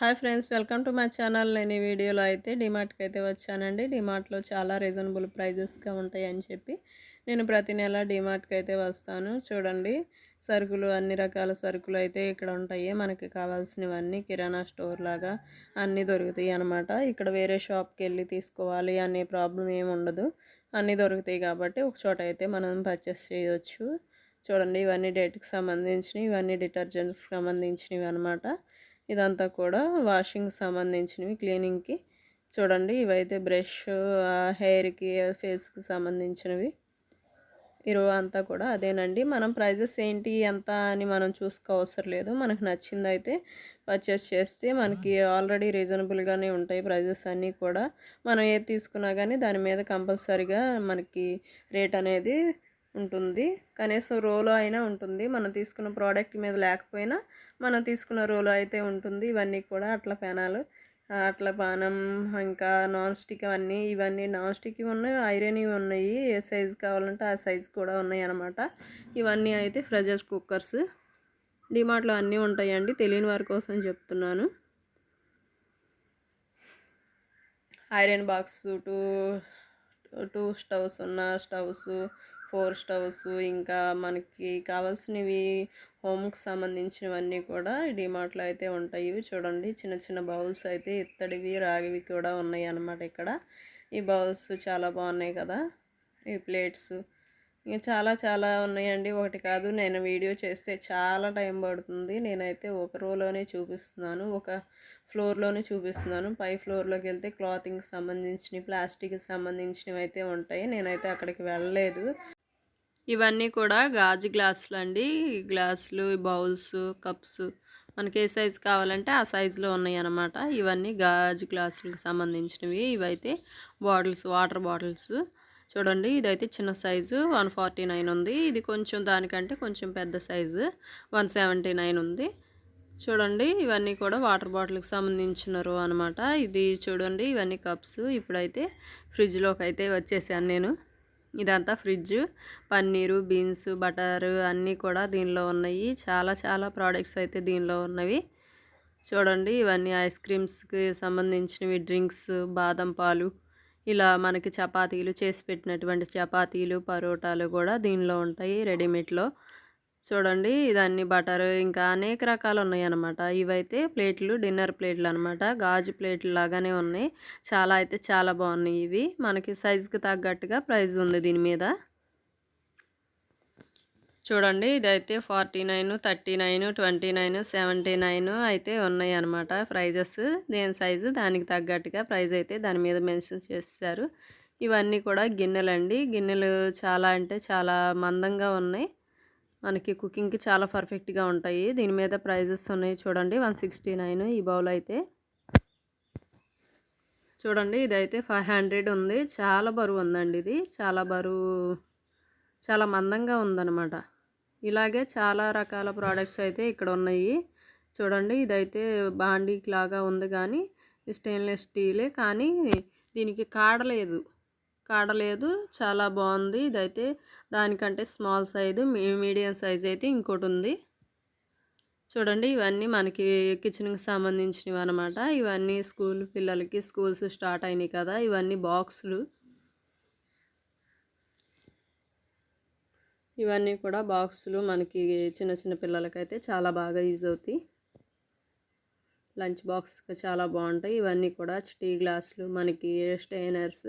Hi friends welcome to my channel. నేను ఈ వీడియోలో అయితే డిమార్ట్కి అయితే వచ్చానండి. డిమార్ట్లో చాలా రీజనబుల్ ప్రైజెస్గా ఉంటాయి అని చెప్పి నేను ప్రతి నెల డిమార్ట్కి అయితే వస్తాను. చూడండి సరుకులు అన్ని రకాల సరుకులు అయితే ఇక్కడ ఉంటాయి. మనకి కావాల్సినవన్నీ కిరాణా స్టోర్ లాగా అన్నీ దొరుకుతాయి అనమాట ఇక్కడ వేరే షాప్కి వెళ్ళి తీసుకోవాలి అనే ప్రాబ్లం ఏమి ఉండదు. అన్నీ దొరుకుతాయి కాబట్టి ఒక చోట అయితే మనం పర్చేస్ చేయవచ్చు చూడండి ఇవన్నీ డేట్కి సంబంధించినవి ఇవన్నీ డిటర్జెంట్స్కి సంబంధించినవి అనమాట ఇదంతా కూడా వాషింగ్ సంబంధించినవి క్లీనింగ్కి. చూడండి ఇవైతే బ్రష్ హెయిర్కి ఫేస్కి సంబంధించినవి. ఇరువు అంతా కూడా అదేనండి. మనం ప్రైజెస్ ఏంటి ఎంత అని మనం చూసుకోవసరం లేదు. మనకు నచ్చింది అయితే పర్చేస్ చేస్తే మనకి ఆల్రెడీ రీజనబుల్గానే ఉంటాయి ప్రైజెస్ అన్నీ కూడా. మనం ఏది తీసుకున్నా కానీ దాని మీద కంపల్సరీగా మనకి రేట్ అనేది ఉంటుంది. కనీసం రోలో అయినా ఉంటుంది. మనం తీసుకున్న ప్రోడక్ట్ మీద లేకపోయినా మనం తీసుకున్న రోలో అయితే ఉంటుంది. ఇవన్నీ కూడా అట్ల పెనాలు అట్ల పానం ఇంకా నాన్ స్టిక్ అవన్నీ ఇవన్నీ నాన్ స్టిక్ ఉన్నాయి. ఐరన్ ఉన్నాయి. ఏ సైజు కావాలంటే ఆ సైజు కూడా ఉన్నాయి అనమాట ఇవన్నీ అయితే ఫ్రెజర్స్ కుక్కర్స్. డిమార్ట్లో అన్నీ ఉంటాయండి. తెలియని వారి కోసం చెప్తున్నాను. Iron box two two stoves ఉన్న స్టవ్స్ ఫోర్ స్టవ్స్ ఇంకా మనకి కావాల్సినవి హోమ్కి సంబంధించినవన్నీ కూడా డిమార్ట్లో అయితే ఉంటాయి. ఇవి చూడండి చిన్న చిన్న బౌల్స్ అయితే ఇత్తడివి రాగివి కూడా ఉన్నాయి అన్నమాట ఇక్కడ. ఈ బౌల్స్ చాలా బాగున్నాయి కదా ఈ ప్లేట్స్. ఇంకా చాలా చాలా ఉన్నాయండి. ఒకటి కాదు నేను వీడియో చేస్తే చాలా టైం పడుతుంది. నేనైతే ఒక రోలోనే చూపిస్తున్నాను ఒక ఫ్లోర్లోనే చూపిస్తున్నాను. పై ఫ్లోర్లోకి వెళ్తే క్లాతింగ్కి సంబంధించినవి ప్లాస్టిక్కి సంబంధించినవి అయితే ఉంటాయి. నేనైతే అక్కడికి వెళ్ళలేదు. ఇవన్నీ కూడా గాజు గ్లాసులు అండి. గ్లాసులు బౌల్స్ కప్స్ మనకి ఏ సైజు కావాలంటే ఆ సైజులో ఉన్నాయి అన్నమాట ఇవన్నీ గాజు గ్లాసులకు సంబంధించినవి. ఇవైతే బాటిల్స్ వాటర్ బాటిల్స్. చూడండి ఇదైతే చిన్న సైజు వన్ ఫార్టీ నైన్ ఉంది. ఇది కొంచెం దానికంటే కొంచెం పెద్ద సైజు వన్ సెవెంటీ నైన్ ఉంది. చూడండి ఇవన్నీ కూడా వాటర్ బాటిల్కి సంబంధించినారు అనమాట ఇది చూడండి ఇవన్నీ కప్స్. ఇప్పుడైతే ఫ్రిడ్జ్లోకి అయితే వచ్చేసాను నేను. ఇదంతా ఫ్రిడ్జ్. పన్నీరు బీన్స్ బటర్ అన్నీ కూడా దీనిలో ఉన్నాయి. చాలా చాలా ప్రోడక్ట్స్ అయితే దీనిలో ఉన్నవి. చూడండి ఇవన్నీ ఐస్ క్రీమ్స్కి సంబంధించినవి డ్రింక్స్ బాదం పాలు ఇలా మనకి చపాతీలు చేసి పెట్టినటువంటి చపాతీలు పరోటాలు కూడా దీనిలో ఉంటాయి రెడీమేడ్లో. చూడండి ఇదన్నీ బటర్ ఇంకా అనేక రకాలు ఉన్నాయి అనమాట ఇవైతే ప్లేట్లు డిన్నర్ ప్లేట్లు అనమాట గాజు ప్లేట్లు లాగానే ఉన్నాయి. చాలా అయితే చాలా బాగున్నాయి ఇవి. మనకి సైజుకి తగ్గట్టుగా ప్రైస్ ఉంది దీని మీద. చూడండి ఇదైతే forty nine thirty nine twenty nine seventy nine అయితే ఉన్నాయి అనమాట ప్రైజెస్. దేని సైజు దానికి తగ్గట్టుగా ప్రైజ్ అయితే దాని మీద మెన్షన్ చేస్తారు. ఇవన్నీ కూడా గిన్నెలండి. గిన్నెలు చాలా అంటే చాలా మందంగా ఉన్నాయి. మనకి కుకింగ్కి చాలా పర్ఫెక్ట్గా ఉంటాయి. దీని మీద ప్రైజెస్ ఉన్నాయి చూడండి. వన్ సిక్స్టీ నైన్ ఈ బౌల్ అయితే. చూడండి ఇదైతే ఫైవ్ హండ్రెడ్ ఉంది. చాలా బరువు ఉందండి ఇది. చాలా బరువు చాలా మందంగా ఉందన్నమాట. ఇలాగే చాలా రకాల ప్రోడక్ట్స్ అయితే ఇక్కడ ఉన్నాయి. చూడండి ఇదైతే బాండీకి లాగా ఉంది కానీ స్టెయిన్లెస్ స్టీలే కానీ దీనికి కాడలేదు. కాడలేదు చాలా బాగుంది. ఇదైతే దానికంటే స్మాల్ సైజు మీడియం సైజ్ అయితే ఇంకోటి ఉంది. చూడండి ఇవన్నీ మనకి కిచెన్కి సంబంధించినవి అనమాట ఇవన్నీ స్కూల్ పిల్లలకి స్కూల్స్ స్టార్ట్ అయినాయి కదా. ఇవన్నీ బాక్సులు. ఇవన్నీ కూడా బాక్సులు మనకి చిన్న చిన్న పిల్లలకైతే చాలా బాగా యూజ్ అవుతాయి. లంచ్ బాక్స్ చాలా బాగుంటాయి. ఇవన్నీ కూడా టీ గ్లాసులు మనకి స్టైనర్స్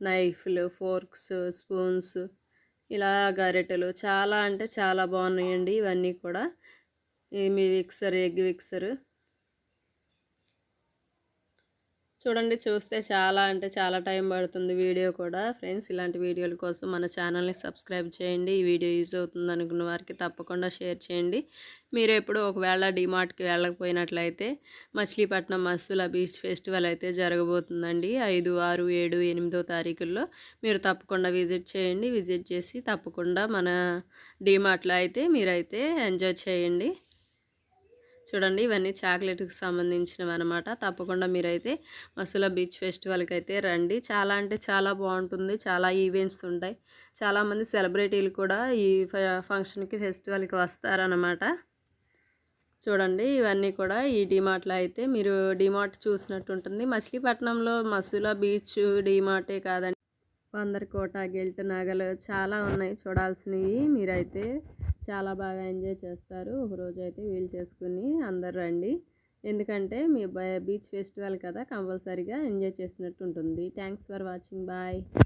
నైఫ్లు ఫోర్క్స్ స్పూన్స్ ఇలా గరిటెలు చాలా అంటే చాలా బాగున్నాయండి ఇవన్నీ కూడా. మీ విక్సర్ ఎగ్ విక్సర్ చూడండి చూస్తే చాలా అంటే చాలా టైం పడుతుంది వీడియో కూడా. ఫ్రెండ్స్ ఇలాంటి వీడియోల కోసం మన ఛానల్ని సబ్స్క్రైబ్ చేయండి. ఈ వీడియో యూజ్ అవుతుంది అనుకున్న వారికి తప్పకుండా షేర్ చేయండి. మీరు ఎప్పుడు ఒకవేళ డిమార్ట్కి వెళ్ళకపోయినట్లయితే మచిలీపట్నం మస్సుల బీచ్ ఫెస్టివల్ అయితే జరగబోతుందండి. ఐదు ఆరు ఏడు ఎనిమిదో తారీఖుల్లో మీరు తప్పకుండా విజిట్ చేయండి. విజిట్ చేసి తప్పకుండా మన డిమార్ట్లో అయితే మీరైతే ఎంజాయ్ చేయండి. చూడండి ఇవన్నీ చాక్లెట్కి సంబంధించినవి అనమాట తప్పకుండా మీరైతే మసులా బీచ్ ఫెస్టివల్కి అయితే రండి. చాలా అంటే చాలా బాగుంటుంది. చాలా ఈవెంట్స్ ఉంటాయి. చాలామంది సెలబ్రిటీలు కూడా ఈ ఫంక్షన్కి ఫెస్టివల్కి వస్తారనమాట చూడండి ఇవన్నీ కూడా ఈ డిమార్ట్లో అయితే మీరు డిమార్ట్ చూసినట్టు ఉంటుంది. మచిలీపట్నంలో మసులా బీచ్ డిమార్టే కాదండి. కోట గిల్ట్ నగలు చాలా ఉన్నాయి. చూడాల్సినవి మీరైతే చాలా బాగా ఎంజాయ్ చేస్తారు. ఒకరోజు అయితే వీలు చేసుకుని అందరు రండి. ఎందుకంటే మీ బీచ్ ఫెస్టివల్ కదా కంపల్సరీగా ఎంజాయ్ చేసినట్టు ఉంటుంది. Thanks for watching. బాయ్.